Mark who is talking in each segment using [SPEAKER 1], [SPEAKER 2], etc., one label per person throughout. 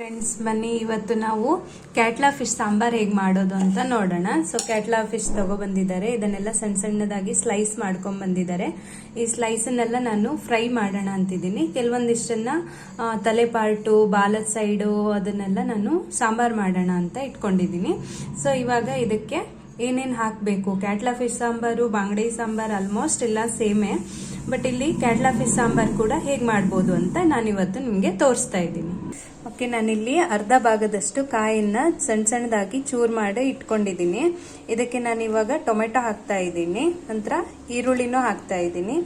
[SPEAKER 1] Friends ಬನ್ನಿ, ಇವತ್ತು ನಾವು ಕ್ಯಾಟ್ಲಾ ಫಿಶ್ ಸಾಂಬಾರ್ ಹೇಗೆ ಮಾಡೋದು ಅಂತ ನೋಡೋಣ. ಸೊ ಕ್ಯಾಟ್ಲಾ ಫಿಶ್ ತಗೊಬಂದಿದ್ದಾರೆ. ಇದನ್ನೆಲ್ಲ ಸಣ್ಣ ಸಣ್ಣದಾಗಿ ಸ್ಲೈಸ್ ಮಾಡ್ಕೊಂಡ್ ಬಂದಿದ್ದಾರೆ. ಈ ಸ್ಲೈಸನ್ನೆಲ್ಲ ನಾನು ಫ್ರೈ ಮಾಡೋಣ ಅಂತಿದ್ದೀನಿ. ಕೆಲವೊಂದಿಷ್ಟನ್ನ ತಲೆ ಪಾರ್ಟು ಬಾಲದ ಸೈಡು ಅದನ್ನೆಲ್ಲ ನಾನು ಸಾಂಬಾರ್ ಮಾಡೋಣ ಅಂತ ಇಟ್ಕೊಂಡಿದ್ದೀನಿ. ಸೊ ಇವಾಗ ಇದಕ್ಕೆ ಏನೇನು ಹಾಕಬೇಕು? ಕ್ಯಾಟ್ಲಾ ಫಿಶ್ ಸಾಂಬಾರು ಬಾಂಗಡಿ ಸಾಂಬಾರ್ ಆಲ್ಮೋಸ್ಟ್ ಎಲ್ಲ ಸೇಮೇ. ಬಟ್ ಇಲ್ಲಿ ಕ್ಯಾಟ್ಲಾ ಫಿಶ್ ಸಾಂಬಾರ್ ಕೂಡ ಹೇಗೆ ಮಾಡ್ಬೋದು ಅಂತ ನಾನಿವತ್ತು ನಿಮಗೆ ತೋರಿಸ್ತಾ ಇದ್ದೀನಿ. ಓಕೆ ನಾನಿಲ್ಲಿ ಅರ್ಧ ಭಾಗದಷ್ಟು ಕಾಯನ್ನ ಸಣ್ಣ ಸಣ್ಣದಾಗಿ ಚೂರ್ ಮಾಡಿ ಇಟ್ಕೊಂಡಿದ್ದೀನಿ. ಇದಕ್ಕೆ ನಾನು ಇವಾಗ ಟೊಮೆಟೊ ಹಾಕ್ತಾ ಇದ್ದೀನಿ. ನಂತರ ಈರುಳ್ಳಿನೂ ಹಾಕ್ತಾ ಇದ್ದೀನಿ.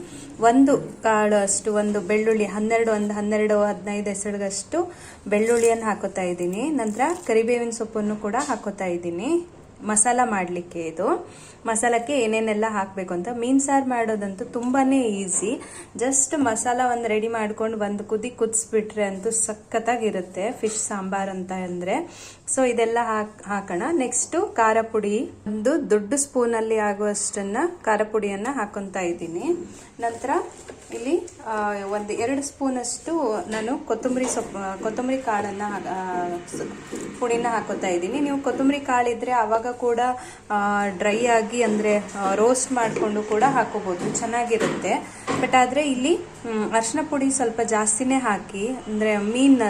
[SPEAKER 1] ಒಂದು ಕಾಳು ಅಷ್ಟು, ಒಂದು ಬೆಳ್ಳುಳ್ಳಿ, ಹನ್ನೆರಡು, ಒಂದು ಹನ್ನೆರಡು, ಹದಿನೈದು ಹೆಸರುಗಷ್ಟು ಬೆಳ್ಳುಳ್ಳಿಯನ್ನು ಹಾಕೋತಾ ಇದ್ದೀನಿ. ನಂತರ ಕರಿಬೇವಿನ ಸೊಪ್ಪನ್ನು ಕೂಡ ಹಾಕೋತಾ ಇದ್ದೀನಿ. ಮಸಾಲ ಮಾಡಲಿಕ್ಕೆ ಇದು. ಮಸಾಲಕ್ಕೆ ಏನೇನೆಲ್ಲ ಹಾಕಬೇಕು ಅಂತ ಮೀನು ಸಾರು ಮಾಡೋದಂತೂ ತುಂಬಾನೇ ಈಸಿ. ಜಸ್ಟ್ ಮಸಾಲ ಒಂದು ರೆಡಿ ಮಾಡ್ಕೊಂಡು ಒಂದು ಕುದಿ ಕುದಿಸ್ಬಿಟ್ರೆ ಅಂತೂ ಸಖತ್ತಾಗಿರುತ್ತೆ ಫಿಶ್ ಸಾಂಬಾರ್ ಅಂತ ಅಂದರೆ. ಸೊ ಇದೆಲ್ಲ ಹಾಕ್, ಹಾಕೋಣ. ನೆಕ್ಸ್ಟು ಖಾರ ಪುಡಿ. ಒಂದು ದೊಡ್ಡ ಸ್ಪೂನಲ್ಲಿ ಆಗುವಷ್ಟನ್ನ ಖಾರ ಪುಡಿಯನ್ನು ಹಾಕೊತಾ ಇದ್ದೀನಿ. ನಂತರ ಇಲ್ಲಿ ಒಂದು ಎರಡು ಸ್ಪೂನಷ್ಟು ನಾನು ಕೊತ್ತಂಬರಿ ಸೊಪ್ಪು ಕೊತ್ತಂಬರಿ ಕಾಳನ್ನು ಪುಡಿನ ಹಾಕೋತಾ ಇದ್ದೀನಿ. ನೀವು ಕೊತ್ತಂಬರಿ ಕಾಳಿದ್ರೆ ಆವಾಗ ಕೂಡ ಡ್ರೈ ಆಗಿ ಅಂದರೆ ರೋಸ್ಟ್ ಮಾಡಿಕೊಂಡು ಕೂಡ ಹಾಕೋಬೋದು. ಚೆನ್ನಾಗಿರುತ್ತೆ. ಬಟ್ ಆದರೆ ಇಲ್ಲಿ ಅರ್ಶಿನ ಪುಡಿ ಸ್ವಲ್ಪ ಜಾಸ್ತಿನೇ ಹಾಕಿ, ಅಂದರೆ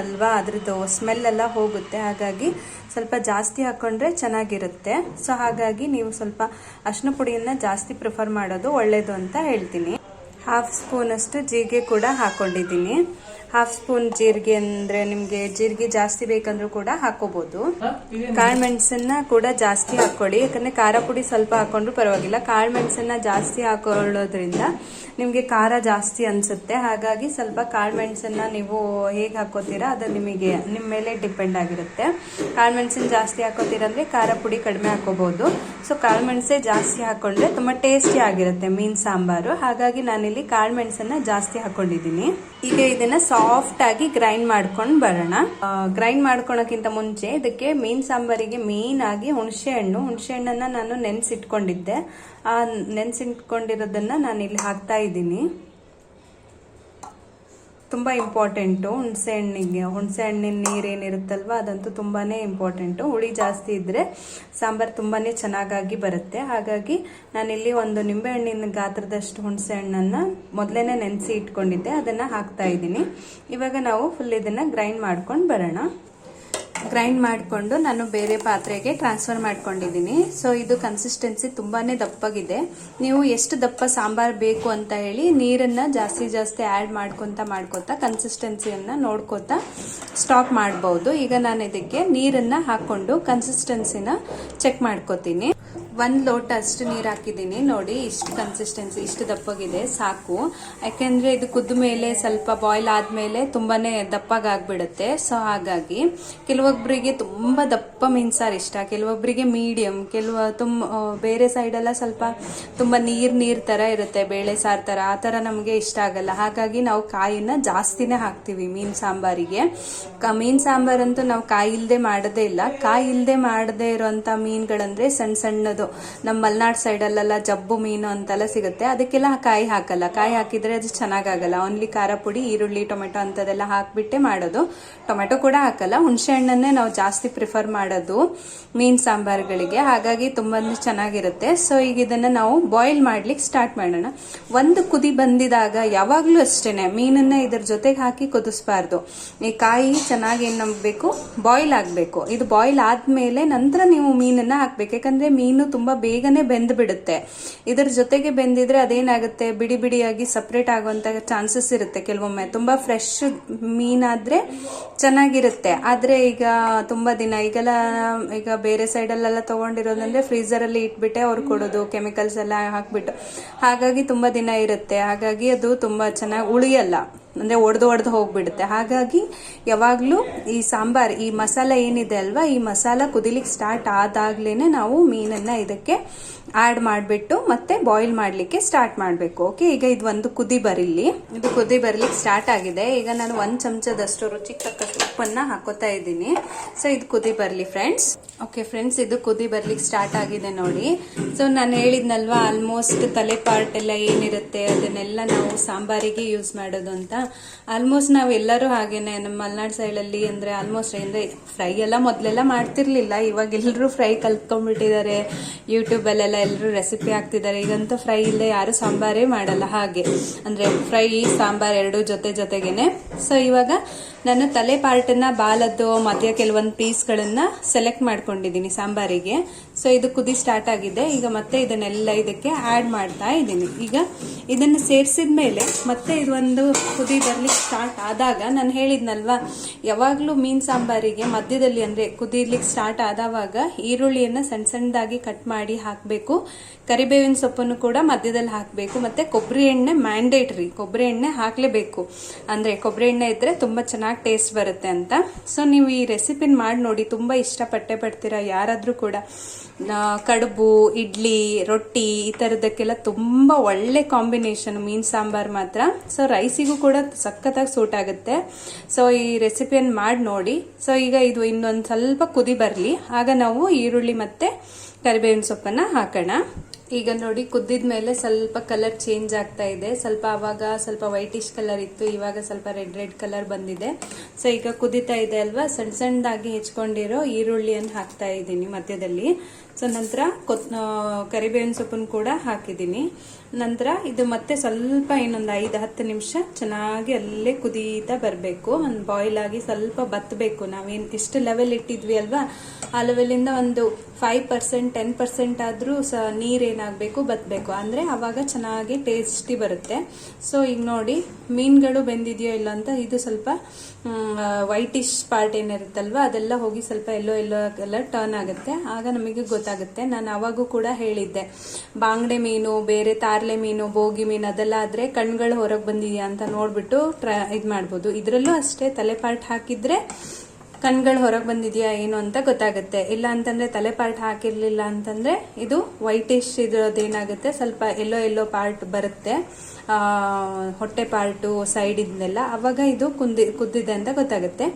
[SPEAKER 1] ಅಲ್ವಾ, ಅದ್ರದ್ದು ಸ್ಮೆಲ್ ಎಲ್ಲ ಹೋಗುತ್ತೆ. ಹಾಗಾಗಿ ಸ್ವಲ್ಪ ಜಾಸ್ತಿ ಹಾಕೊಂಡ್ರೆ ಚೆನ್ನಾಗಿರುತ್ತೆ. ಸೊ ಹಾಗಾಗಿ ನೀವು ಸ್ವಲ್ಪ ಅರಿಶಿನ ಪುಡಿಯನ್ನು ಜಾಸ್ತಿ ಪ್ರಿಫರ್ ಮಾಡೋದು ಒಳ್ಳೆಯದು ಅಂತ ಹೇಳ್ತೀನಿ. ಹಾಫ್ ಸ್ಪೂನ್ ಅಷ್ಟು ಜೀಗೆ ಕೂಡ ಹಾಕೊಂಡಿದ್ದೀನಿ. ಹಾಫ್ ಸ್ಪೂನ್ ಜೀರಿಗೆ ಅಂದ್ರೆ ನಿಮ್ಗೆ ಜೀರಿಗೆ ಜಾಸ್ತಿ ಬೇಕಂದ್ರೂ ಕೂಡ ಹಾಕೋಬಹುದು ಕಾಳು ಮೆಣಸನ್ನ ಕೂಡ ಜಾಸ್ತಿ ಹಾಕೊಳ್ಳಿ ಯಾಕಂದ್ರೆ ಖಾರ ಪುಡಿ ಸ್ವಲ್ಪ ಹಾಕೊಂಡ್ರು ಪರವಾಗಿಲ್ಲ. ಕಾಳು ಮೆಣಸನ್ನ ಜಾಸ್ತಿ ಹಾಕೊಳ್ಳೋದ್ರಿಂದ ನಿಮ್ಗೆ ಖಾರ ಜಾಸ್ತಿ ಅನ್ಸುತ್ತೆ. ಹಾಗಾಗಿ ಸ್ವಲ್ಪ ಕಾಳು ಮೆಣಸನ್ನ ನೀವು ಹೇಗ್ ಹಾಕೋತೀರಾ ಅದು ನಿಮಗೆ ನಿಮ್ಮ ಮೇಲೆ ಡಿಪೆಂಡ್ ಆಗಿರುತ್ತೆ. ಕಾಳು ಮೆಣಸನ್ನ ಜಾಸ್ತಿ ಹಾಕೋತೀರ ಅಂದ್ರೆ ಖಾರ ಪುಡಿ ಕಡಿಮೆ ಹಾಕೋಬಹುದು ಸೊ ಕಾಳು ಮೆಣಸೆ ಜಾಸ್ತಿ ಹಾಕೊಂಡ್ರೆ ತುಂಬಾ ಟೇಸ್ಟಿ ಆಗಿರುತ್ತೆ ಮೀನ್ ಸಾಂಬಾರು. ಹಾಗಾಗಿ ನಾನಿಲ್ಲಿ ಕಾಳು ಮೆಣಸನ್ನ ಜಾಸ್ತಿ ಹಾಕೊಂಡಿದ್ದೀನಿ. ಈಗ ಇದನ್ನ ಸಾಫ್ಟ್ ಆಗಿ ಗ್ರೈಂಡ್ ಮಾಡ್ಕೊಂಡು ಬರೋಣ. ಗ್ರೈಂಡ್ ಮಾಡ್ಕೊಳಕ್ಕಿಂತ ಮುಂಚೆ ಇದಕ್ಕೆ ಮೀನ್ ಸಾಂಬಾರಿಗೆ ಮೇನ್ ಆಗಿ ಹುಣಸೆ ಹಣ್ಣು. ಹುಣಸೆ ಹಣ್ಣನ್ನ ನಾನು ನೆನ್ಸಿಟ್ಕೊಂಡಿದ್ದೆ. ಆ ನೆನ್ಸಿಟ್ಕೊಂಡಿರೋದನ್ನ ನಾನು ಇಲ್ಲಿ ಹಾಕ್ತಾ ಇದ್ದೀನಿ. ತುಂಬ ಇಂಪಾರ್ಟೆಂಟು ಹುಣಸೆ ಹಣ್ಣಿಗೆ, ಹುಣಸೆ ಹಣ್ಣಿನ ನೀರು ಏನಿರುತ್ತಲ್ವ, ಅದಂತೂ ತುಂಬಾ ಇಂಪಾರ್ಟೆಂಟು ಹುಳಿ ಜಾಸ್ತಿ ಇದ್ದರೆ ಸಾಂಬಾರು ತುಂಬಾ ಚೆನ್ನಾಗಾಗಿ ಬರುತ್ತೆ. ಹಾಗಾಗಿ ನಾನಿಲ್ಲಿ ಒಂದು ನಿಂಬೆಹಣ್ಣಿನ ಗಾತ್ರದಷ್ಟು ಹುಣಸೆ ಹಣ್ಣನ್ನು ಮೊದಲೇ ನೆನೆಸಿ ಇಟ್ಕೊಂಡಿದ್ದೆ. ಅದನ್ನು ಹಾಕ್ತಾ ಇದ್ದೀನಿ. ಇವಾಗ ನಾವು ಫುಲ್ ಇದನ್ನು ಗ್ರೈಂಡ್ ಮಾಡ್ಕೊಂಡು ಬರೋಣ. ಗ್ರೈಂಡ್ ಮಾಡಿಕೊಂಡು ನಾನು ಬೇರೆ ಪಾತ್ರೆಗೆ ಟ್ರಾನ್ಸ್ಫರ್ ಮಾಡ್ಕೊಂಡಿದ್ದೀನಿ. ಸೊ ಇದು ಕನ್ಸಿಸ್ಟೆನ್ಸಿ ತುಂಬಾ ದಪ್ಪಗಿದೆ. ನೀವು ಎಷ್ಟು ದಪ್ಪ ಸಾಂಬಾರ್ ಬೇಕು ಅಂತ ಹೇಳಿ ನೀರನ್ನು ಜಾಸ್ತಿ ಜಾಸ್ತಿ ಆ್ಯಡ್ ಮಾಡ್ಕೊತ ಮಾಡ್ಕೊತಾ ಕನ್ಸಿಸ್ಟೆನ್ಸಿಯನ್ನು ನೋಡ್ಕೋತಾ ಸ್ಟಾಕ್ ಮಾಡ್ಬೋದು. ಈಗ ನಾನು ಇದಕ್ಕೆ ನೀರನ್ನು ಹಾಕ್ಕೊಂಡು ಕನ್ಸಿಸ್ಟೆನ್ಸಿನ ಚೆಕ್ ಮಾಡ್ಕೋತೀನಿ. ಒಂದ್ ಲೋಟ ಅಷ್ಟು ನೀರು ಹಾಕಿದ್ದೀನಿ. ನೋಡಿ, ಇಷ್ಟು ಕನ್ಸಿಸ್ಟೆನ್ಸಿ ಇಷ್ಟು ದಪ್ಪಗಿದೆ. ಸಾಕು. ಯಾಕೆಂದ್ರೆ ಇದು ಕುದ್ದ ಮೇಲೆ ಸ್ವಲ್ಪ ಬಾಯ್ಲ್ ಆದ್ಮೇಲೆ ತುಂಬಾನೇ ದಪ್ಪಗಾಗ್ಬಿಡುತ್ತೆ. ಸೊ ಹಾಗಾಗಿ ಕೆಲವೊಬ್ಬರಿಗೆ ತುಂಬಾ ದಪ್ಪ ಮೀನ್ ಸಾರು ಇಷ್ಟ. ಕೆಲವೊಬ್ಬರಿಗೆ ಮೀಡಿಯಂ ಕೆಲವು ತುಂಬ ಬೇರೆ ಸೈಡೆಲ್ಲ ಸ್ವಲ್ಪ ತುಂಬಾ ನೀರ್ ನೀರ್ ತರ ಇರುತ್ತೆ. ಬೇಳೆ ಸಾರು ತರ. ಆ ತರ ನಮಗೆ ಇಷ್ಟ ಆಗಲ್ಲ. ಹಾಗಾಗಿ ನಾವು ಕಾಯಿನ ಜಾಸ್ತಿನೇ ಹಾಕ್ತಿವಿ ಮೀನ್ ಸಾಂಬಾರಿಗೆ. ಕ- ಸಾಂಬಾರ್ ಸಾಂಬಾರಂತೂ ನಾವು ಕಾಯಿ ಇಲ್ದೆ ಮಾಡದೇ ಇಲ್ಲ. ಕಾಯಿ ಇಲ್ದೆ ಮಾಡದೇ ಇರೋಂತ ಮೀನ್ಗಳಂದ್ರೆ ಸಣ್ಣ ಸಣ್ಣದು ನಮ್ಮ ಮಲೆನಾಡ್ ಸೈಡಲ್ಲೆಲ್ಲ ಜಬ್ಬು ಮೀನು ಅಂತೆಲ್ಲ ಸಿಗುತ್ತೆ. ಅದಕ್ಕೆಲ್ಲ ಕಾಯಿ ಹಾಕಲ್ಲ. ಕಾಯಿ ಹಾಕಿದ್ರೆ ಅದು ಚೆನ್ನಾಗಾಗಲ್ಲ. ಓನ್ಲಿ ಖಾರ ಪುಡಿ, ಈರುಳ್ಳಿ, ಟೊಮೆಟೊ ಅಂತದೆಲ್ಲ ಹಾಕ್ಬಿಟ್ಟೆ ಮಾಡೋದು. ಟೊಮೆಟೊ ಕೂಡ ಹಾಕಲ್ಲ. ಹುಣಸೆ ಹಣ್ಣನ್ನೇ ನಾವು ಜಾಸ್ತಿ ಪ್ರಿಫರ್ ಮಾಡೋದು ಮೀನ್ ಸಾಂಬಾರ್ಗಳಿಗೆ. ಹಾಗಾಗಿ ತುಂಬಾ ಚೆನ್ನಾಗಿರುತ್ತೆ. ಸೊ ಈಗ ಇದನ್ನ ನಾವು ಬಾಯ್ಲ್ ಮಾಡ್ಲಿಕ್ಕೆ ಸ್ಟಾರ್ಟ್ ಮಾಡೋಣ. ಒಂದು ಕುದಿ ಬಂದಿದಾಗ ಯಾವಾಗಲೂ ಅಷ್ಟೇನೆ ಮೀನನ್ನ ಇದ್ರ ಜೊತೆಗೆ ಹಾಕಿ ಕುದಿಸ್ಬಾರ್ದು. ಈ ಕಾಯಿ ಚೆನ್ನಾಗಿ ಏನ್ ನಂಬಬೇಕು? ಬೇಕು ಬಾಯ್ಲ್ ಆಗ್ಬೇಕು. ಇದು ಬಾಯ್ಲ್ ಆದಮೇಲೆ ನಂತರ ನೀವು ಮೀನನ್ನ ಹಾಕ್ಬೇಕು. ಯಾಕಂದರೆ ಮೀನು ತುಂಬಾ ಬೇಗನೆ ಬೆಂದ್ ಬಿಡುತ್ತೆ. ಇದರ ಜೊತೆಗೆ ಬೆಂದಿದ್ರೆ ಅದೇನಾಗುತ್ತೆ? ಬಿಡಿ ಬಿಡಿಯಾಗಿ ಸಪ್ರೇಟ್ ಆಗುವಂತ ಚಾನ್ಸಸ್ ಇರುತ್ತೆ ಕೆಲವೊಮ್ಮೆ. ತುಂಬಾ ಫ್ರೆಶ್ ಮೀನಾದ್ರೆ ಚೆನ್ನಾಗಿರುತ್ತೆ. ಆದ್ರೆ ಈಗ ತುಂಬಾ ದಿನ ಈಗೆಲ್ಲ ಈಗ ಬೇರೆ ಸೈಡಲ್ಲೆಲ್ಲ ತಗೊಂಡಿರೋದಂದ್ರೆ ಫ್ರೀಸರ್ ಅಲ್ಲಿ ಇಟ್ಬಿಟ್ಟೆ ಅವ್ರು ಕೊಡೋದು ಕೆಮಿಕಲ್ಸ್ ಎಲ್ಲ ಹಾಕ್ಬಿಟ್ಟು. ಹಾಗಾಗಿ ತುಂಬಾ ದಿನ ಇರುತ್ತೆ. ಹಾಗಾಗಿ ಅದು ತುಂಬಾ ಚೆನ್ನಾಗಿ ಉಳಿಯಲ್ಲ. ಅಂದ್ರೆ ಒಡೆದು ಒಡೆದು ಹೋಗ್ಬಿಡುತ್ತೆ. ಹಾಗಾಗಿ ಯಾವಾಗ್ಲೂ ಈ ಸಾಂಬಾರ್, ಈ ಮಸಾಲ ಏನಿದೆ ಅಲ್ವಾ, ಈ ಮಸಾಲ ಕುದಿಲಿಕ್ಕೆ ಸ್ಟಾರ್ಟ್ ಆದಾಗ್ಲೇನೆ ನಾವು ಮೀನನ್ನ ಇದಕ್ಕೆ ಆಡ್ ಮಾಡಿಬಿಟ್ಟು ಮತ್ತೆ ಬಾಯ್ಲ್ ಮಾಡ್ಲಿಕ್ಕೆ ಸ್ಟಾರ್ಟ್ ಮಾಡಬೇಕು. ಓಕೆ ಈಗ ಇದು ಒಂದು ಕುದಿ ಬರಿಲಿ. ಇದು ಕುದಿ ಬರ್ಲಿಕ್ಕೆ ಸ್ಟಾರ್ಟ್ ಆಗಿದೆ. ಈಗ ನಾನು ಒಂದ್ ಚಮಚದಷ್ಟು ರುಚಿಗೆ ತಕ್ಕಷ್ಟು ಉಪ್ಪನ್ನ ಹಾಕೋತಾ ಇದ್ದೀನಿ. ಸೊ ಇದು ಕುದಿ ಬರ್ಲಿ ಫ್ರೆಂಡ್ಸ್ ಓಕೆ ಫ್ರೆಂಡ್ಸ್ ಇದು ಕುದಿ ಬರ್ಲಿಕ್ಕೆ ಸ್ಟಾರ್ಟ್ ಆಗಿದೆ ನೋಡಿ. ಸೊ ನಾನು ಹೇಳಿದ್ನಲ್ವಾ ಆಲ್ಮೋಸ್ಟ್ ತಲೆ ಪಾರ್ಟ್ ಎಲ್ಲ ಏನಿರುತ್ತೆ, ಅದನ್ನೆಲ್ಲ ನಾವು ಸಾಂಬಾರಿಗೆ ಯೂಸ್ ಮಾಡೋದು ಅಂತ. ಆಲ್ಮೋಸ್ಟ್ ನಾವು ಎಲ್ಲರೂ ಹಾಗೇನೆ ನಮ್ಮ ಮಲೆನಾಡು ಸೈಡಲ್ಲಿ ಅಂದರೆ ಆಲ್ಮೋಸ್ಟ್ ಅಂದರೆ ಫ್ರೈ ಎಲ್ಲ ಮೊದಲೆಲ್ಲ ಮಾಡ್ತಿರ್ಲಿಲ್ಲ. ಇವಾಗ ಎಲ್ಲರೂ ಫ್ರೈ ಕಲ್ತ್ಕೊಂಡ್ಬಿಟ್ಟಿದ್ದಾರೆ ಯೂಟ್ಯೂಬಲ್ಲೆಲ್ಲ ಎಲ್ಲರೂ ರೆಸಿಪಿ ಹಾಕ್ತಿದ್ದಾರೆ ಈಗಂತೂ ಫ್ರೈ ಇಲ್ಲದೆ ಯಾರು ಸಾಂಬಾರೇ ಮಾಡಲ್ಲ ಹಾಗೆ. ಅಂದರೆ ಫ್ರೈ ಸಾಂಬಾರ್ ಎರಡು ಜೊತೆ ಜೊತೆಗೇನೆ. ಸೊ ಇವಾಗ ನಾನು ತಲೆ ಪಾರ್ಟನ್ನ, ಬಾಲದ್ದು, ಮಧ್ಯ ಕೆಲವೊಂದು ಪೀಸ್ಗಳನ್ನ ಸೆಲೆಕ್ಟ್ ಮಾಡ್ಕೊಂಡಿದ್ದೀನಿ ಸಾಂಬಾರಿಗೆ. ಸೊ ಇದು ಕುದಿ ಸ್ಟಾರ್ಟ್ ಆಗಿದೆ. ಈಗ ಮತ್ತೆ ಇದನ್ನೆಲ್ಲ ಇದಕ್ಕೆ ಆ್ಯಡ್ ಮಾಡ್ತಾ ಇದ್ದೀನಿ. ಈಗ ಇದನ್ನು ಸೇರಿಸಿದ ಮೇಲೆ ಮತ್ತೆ ಇದೊಂದು ಕುದಿ ಬರಲಿಕ್ಕೆ ಸ್ಟಾರ್ಟ್ ಆದಾಗ ನಾನು ಹೇಳಿದ್ನಲ್ವಾ, ಯಾವಾಗಲೂ ಮೀನು ಸಾಂಬಾರಿಗೆ ಮಧ್ಯದಲ್ಲಿ ಅಂದರೆ ಕುದಿಲಿಕ್ಕೆ ಸ್ಟಾರ್ಟ್ ಆದವಾಗ ಈರುಳ್ಳಿಯನ್ನು ಸಣ್ಣ ಸಣ್ಣದಾಗಿ ಕಟ್ ಮಾಡಿ ಹಾಕಬೇಕು. ಕರಿಬೇವಿನ ಸೊಪ್ಪನ್ನು ಕೂಡ ಮಧ್ಯದಲ್ಲಿ ಹಾಕಬೇಕು. ಮತ್ತೆ ಕೊಬ್ಬರಿ ಎಣ್ಣೆ ಮ್ಯಾಂಡೇಟ್ರಿ ಕೊಬ್ಬರಿ ಎಣ್ಣೆ ಹಾಕಲೇಬೇಕು. ಅಂದರೆ ಕೊಬ್ಬರಿ ಎಣ್ಣೆ ಇದ್ದರೆ ತುಂಬ ಚೆನ್ನಾಗಿ ಟೇಸ್ಟ್ ಬರುತ್ತೆ ಅಂತ. ಸೊ ನೀವು ಈ ರೆಸಿಪಿನ ಮಾಡಿ ನೋಡಿ, ತುಂಬ ಇಷ್ಟಪಟ್ಟೆ ಪಡ್ತೀರಾ? ಯಾರಾದರೂ ಕೂಡ ಕಡುಬು, ಇಡ್ಲಿ, ರೊಟ್ಟಿ ಈ ಥರದಕ್ಕೆಲ್ಲ ತುಂಬ ಒಳ್ಳೆ ಕಾಂಬಿನೇಷನ್ ಮೀನು ಸಾಂಬಾರ್ ಮಾತ್ರ. ಸೊ ರೈಸಿಗೂ ಕೂಡ ಸಖತ್ತಾಗಿ ಸೂಟ್ ಆಗುತ್ತೆ. ಸೊ ಈ ರೆಸಿಪಿಯನ್ನು ಮಾಡಿ ನೋಡಿ. ಸೊ ಈಗ ಇದು ಇನ್ನೊಂದು ಸ್ವಲ್ಪ ಕುದಿ ಬರಲಿ. ಆಗ ನಾವು ಈರುಳ್ಳಿ ಮತ್ತು ಕರಿಬೇವಿನ ಸೊಪ್ಪನ್ನು ಹಾಕೋಣ. ಈಗ ನೋಡಿ ಕುದ್ದಿದ ಮೇಲೆ ಸ್ವಲ್ಪ ಕಲರ್ ಚೇಂಜ್ ಆಗ್ತಾ ಇದೆ. ಸ್ವಲ್ಪ ಅವಾಗ ಸ್ವಲ್ಪ ವೈಟಿಶ್ ಕಲರ್ ಇತ್ತು, ಇವಾಗ ಸ್ವಲ್ಪ ರೆಡ್ ರೆಡ್ ಕಲರ್ ಬಂದಿದೆ. ಸೊ ಈಗ ಕುದೀತಾ ಇದೆ ಅಲ್ವಾ? ಸಣ್ಣ ಸಣ್ಣದಾಗಿ ಹೆಚ್ಕೊಂಡಿರೋ ಈರುಳ್ಳಿಯನ್ನು ಹಾಕ್ತಾ ಇದ್ದೀನಿ ಮಧ್ಯದಲ್ಲಿ. ಸೊ ನಂತರ ಕೊತ್ ಕರಿಬೇವಿನ ಸೊಪ್ಪನ್ನು ಕೂಡ ಹಾಕಿದ್ದೀನಿ. ನಂತರ ಇದು ಮತ್ತೆ ಸ್ವಲ್ಪ ಇನ್ನೊಂದು ಐದು, ಹತ್ತು ನಿಮಿಷ ಚೆನ್ನಾಗಿ ಅಲ್ಲೇ ಕುದೀತಾ ಬರಬೇಕು. ಒಂದು ಬಾಯ್ಲ್ ಆಗಿ ಸ್ವಲ್ಪ ಬತ್ತಬೇಕು ನಾವೇನು ಎಷ್ಟು ಲೆವೆಲ್ ಇಟ್ಟಿದ್ವಿ ಅಲ್ವಾ? ಆ ಲೆವೆಲಿಂದ ಒಂದು ಫೈವ್ ಪರ್ಸೆಂಟ್ ಟೆನ್ ಪರ್ಸೆಂಟ್ ಆದರೂ ಸ ನೀರೇನಾಗಬೇಕು ಬತ್ತಬೇಕು ಅಂದರೆ ಆವಾಗ ಚೆನ್ನಾಗಿ ಟೇಸ್ಟಿ ಬರುತ್ತೆ. ಸೊ ಈಗ ನೋಡಿ, ಮೀನುಗಳು ಬೆಂದಿದೆಯೋ ಇಲ್ಲ ಅಂತ ಇದು ಸ್ವಲ್ಪ ವೈಟಿಶ್ ಪಾರ್ಟ್ ಏನಿರುತ್ತಲ್ವ, ಅದೆಲ್ಲ ಹೋಗಿ ಸ್ವಲ್ಪ ಎಲ್ಲೋ ಎಲ್ಲೋ ಎಲ್ಲ ಟರ್ನ್ ಆಗುತ್ತೆ. ಆಗ ನಮಗೆ ಗೊತ್ತಾಗುತ್ತೆ. ನಾನು ಆವಾಗೂ ಕೂಡ ಹೇಳಿದ್ದೆ. ಬಾಂಗ್ಡೆ ಮೀನು, ಬೇರೆ ತಾರ್ಲೆ ಮೀನು ಬೋಗಿ ಮೀನು ಅದೆಲ್ಲ ಆದರೆ ಕಣ್ಗಳು ಹೊರಗೆ ಬಂದಿದೆಯಾ ಅಂತ ನೋಡ್ಬಿಟ್ಟು ಟ್ರೈ ಇದು ಮಾಡ್ಬೋದು. ಇದರಲ್ಲೂ ಅಷ್ಟೇ ತಲೆ ಪಾರ್ಟ್ ಹಾಕಿದ್ರೆ ಕಣ್ಗಳು ಹೊರಗೆ ಬಂದಿದೆಯಾ ಏನು ಅಂತ ಗೊತ್ತಾಗುತ್ತೆ. ಇಲ್ಲ ಅಂತಂದ್ರೆ ತಲೆ ಪಾರ್ಟ್ ಹಾಕಿರ್ಲಿಲ್ಲ ಅಂತಂದ್ರೆ ಇದು ವೈಟಿಶ್ ಇರೋದೇನಾಗುತ್ತೆ. ಸ್ವಲ್ಪ ಎಲ್ಲೋ ಎಲ್ಲೋ ಪಾರ್ಟ್ ಬರುತ್ತೆ. ಹೊಟ್ಟೆ ಪಾರ್ಟು ಸೈಡ್ ಇದನ್ನೆಲ್ಲ. ಅವಾಗ ಇದು ಕುಂದಿ, ಕುದ್ದಿದೆ ಅಂತ ಗೊತ್ತಾಗುತ್ತೆ.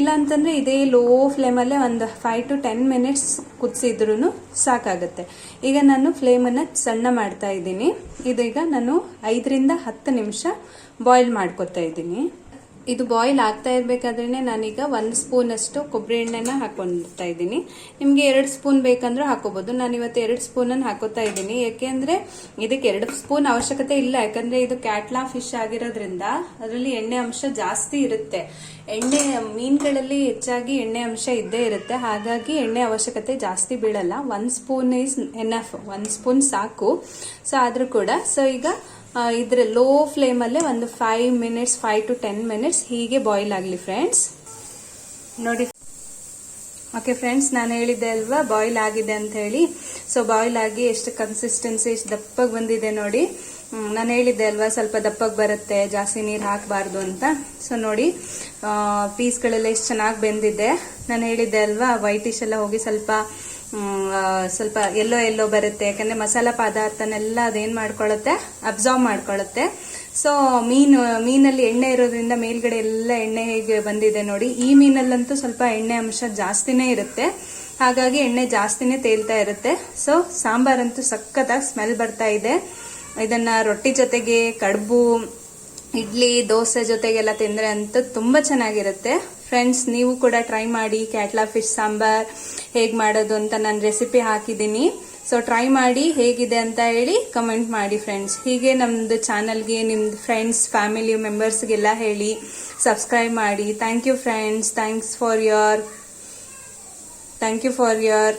[SPEAKER 1] ಇಲ್ಲ ಅಂತಂದ್ರೆ ಇದೇ ಲೋ ಫ್ಲೇಮಲ್ಲೇ ಒಂದು ಫೈವ್ ಟು ಟೆನ್ ಮಿನಿಟ್ಸ್ ಕುದಿಸಿದ್ರು ಸಾಕಾಗುತ್ತೆ. ಈಗ ನಾನು ಫ್ಲೇಮನ್ನು ಸಣ್ಣ ಮಾಡ್ತಾ ಇದ್ದೀನಿ. ಇದೀಗ ನಾನು ಐದರಿಂದ ಹತ್ತು ನಿಮಿಷ ಬಾಯ್ಲ್ ಮಾಡ್ಕೊತಾ ಇದ್ದೀನಿ. ಇದು ಬಾಯ್ಲ್ ಆಗ್ತಾ ಇರಬೇಕಾದ್ರೆ ನಾನೀಗ ಒಂದು ಸ್ಪೂನ್ ಅಷ್ಟು ಕೊಬ್ಬರಿ ಎಣ್ಣೆನ ಹಾಕೊಳ್ತಾ ಇದ್ದೀನಿ. ನಿಮಗೆ ಎರಡು ಸ್ಪೂನ್ ಬೇಕಂದ್ರೂ ಹಾಕೋಬಹುದು ನಾನು ಇವತ್ತು ಎರಡು ಸ್ಪೂನನ್ನು ಹಾಕೋತಾ ಇದ್ದೀನಿ. ಯಾಕೆಂದ್ರೆ ಇದಕ್ಕೆ ಎರಡು ಸ್ಪೂನ್ ಅವಶ್ಯಕತೆ ಇಲ್ಲ. ಯಾಕಂದ್ರೆ ಇದು ಕ್ಯಾಟ್ಲಾ ಫಿಶ್ ಆಗಿರೋದ್ರಿಂದ ಅದರಲ್ಲಿ ಎಣ್ಣೆ ಅಂಶ ಜಾಸ್ತಿ ಇರುತ್ತೆ. ಎಣ್ಣೆ, ಮೀನುಗಳಲ್ಲಿ ಹೆಚ್ಚಾಗಿ ಎಣ್ಣೆ ಅಂಶ ಇದ್ದೇ ಇರುತ್ತೆ. ಹಾಗಾಗಿ ಎಣ್ಣೆ ಅವಶ್ಯಕತೆ ಜಾಸ್ತಿ ಬೀಳಲ್ಲ. One spoon is enough one spoon ಸಾಕು. ಸೊ ಆದ್ರೂ ಕೂಡ ಸೊ ಈಗ ಇದ್ರ ಲೋ ಫ್ಲೇಮಲ್ಲೇ ಒಂದು five minutes five to ten minutes ಹೀಗೆ ಬಾಯ್ಲ್ ಆಗಲಿ ಫ್ರೆಂಡ್ಸ್ ನೋಡಿ ಓಕೆ ಫ್ರೆಂಡ್ಸ್ ನಾನು ಹೇಳಿದ್ದೆ ಅಲ್ವಾ ಬಾಯ್ಲ್ ಆಗಿದೆ ಅಂತ ಹೇಳಿ. ಸೊ ಬಾಯ್ಲ್ ಆಗಿ ಎಷ್ಟು ಕನ್ಸಿಸ್ಟೆನ್ಸಿ ಎಷ್ಟು ದಪ್ಪಗೆ ಬಂದಿದೆ ನೋಡಿ. ನಾನು ಹೇಳಿದ್ದೆ ಅಲ್ವಾ, ಸ್ವಲ್ಪ ದಪ್ಪಗೆ ಬರುತ್ತೆ, ಜಾಸ್ತಿ ನೀರು ಹಾಕಬಾರ್ದು ಅಂತ. ಸೊ ನೋಡಿ ಪೀಸ್ಗಳೆಲ್ಲ ಎಷ್ಟು ಚೆನ್ನಾಗಿ ಬೆಂದಿದೆ. ನಾನು ಹೇಳಿದ್ದೆ ಅಲ್ವಾ ವೈಟಿಶ್ ಎಲ್ಲ ಹೋಗಿ ಸ್ವಲ್ಪ ಸ್ವಲ್ಪ ಎಲ್ಲೋ ಎಲ್ಲೋ ಬರುತ್ತೆ. ಯಾಕಂದ್ರೆ ಮಸಾಲ ಪದಾರ್ಥನೆಲ್ಲ ಅದೇನ್ ಮಾಡ್ಕೊಳ್ಳುತ್ತೆ ಅಬ್ಸಾರ್ಬ್ ಮಾಡ್ಕೊಳ್ಳುತ್ತೆ ಸೊ ಮೀನು, ಮೀನಲ್ಲಿ ಎಣ್ಣೆ ಇರೋದ್ರಿಂದ ಮೇಲ್ಗಡೆ ಎಲ್ಲ ಎಣ್ಣೆ ಹೇಗೆ ಬಂದಿದೆ ನೋಡಿ, ಈ ಮೀನಲ್ಲಂತೂ ಸ್ವಲ್ಪ ಎಣ್ಣೆ ಅಂಶ ಜಾಸ್ತಿನೇ ಇರುತ್ತೆ. ಹಾಗಾಗಿ ಎಣ್ಣೆ ಜಾಸ್ತಿನೇ ತೇಲ್ತಾ ಇರುತ್ತೆ. ಸೊ ಸಾಂಬಾರಂತೂ ಸಖತ್ತಾಗಿ ಸ್ಮೆಲ್ ಬರ್ತಾ ಇದೆ. ಇದನ್ನ ರೊಟ್ಟಿ ಜೊತೆಗೆ, ಕಡುಬು, ಇಡ್ಲಿ, ದೋಸೆ ಜೊತೆಗೆಲ್ಲ ತಿಂದ್ರೆ ಅಂತೂ ತುಂಬಾ ಚೆನ್ನಾಗಿರುತ್ತೆ. ಫ್ರೆಂಡ್ಸ್ ನೀವು ಕೂಡ ಟ್ರೈ ಮಾಡಿ ಕ್ಯಾಟ್ಲಾ ಫಿಶ್ ಸಾಂಬಾರ್ ಹೇಗೆ ಮಾಡೋದು ಅಂತ ನಾನು ರೆಸಿಪಿ ಹಾಕಿದ್ದೀನಿ. ಸೊ ಟ್ರೈ ಮಾಡಿ ಹೇಗಿದೆ ಅಂತ ಹೇಳಿ ಕಮೆಂಟ್ ಮಾಡಿ ಫ್ರೆಂಡ್ಸ್ ಹೀಗೆ ನಮ್ದು ಚಾನಲ್ಗೆ ನಿಮ್ದು ಫ್ರೆಂಡ್ಸ್ ಫ್ಯಾಮಿಲಿ ಮೆಂಬರ್ಸ್ಗೆಲ್ಲ ಹೇಳಿ ಸಬ್ಸ್ಕ್ರೈಬ್ ಮಾಡಿ. Thank you friends thanks for your thank you for your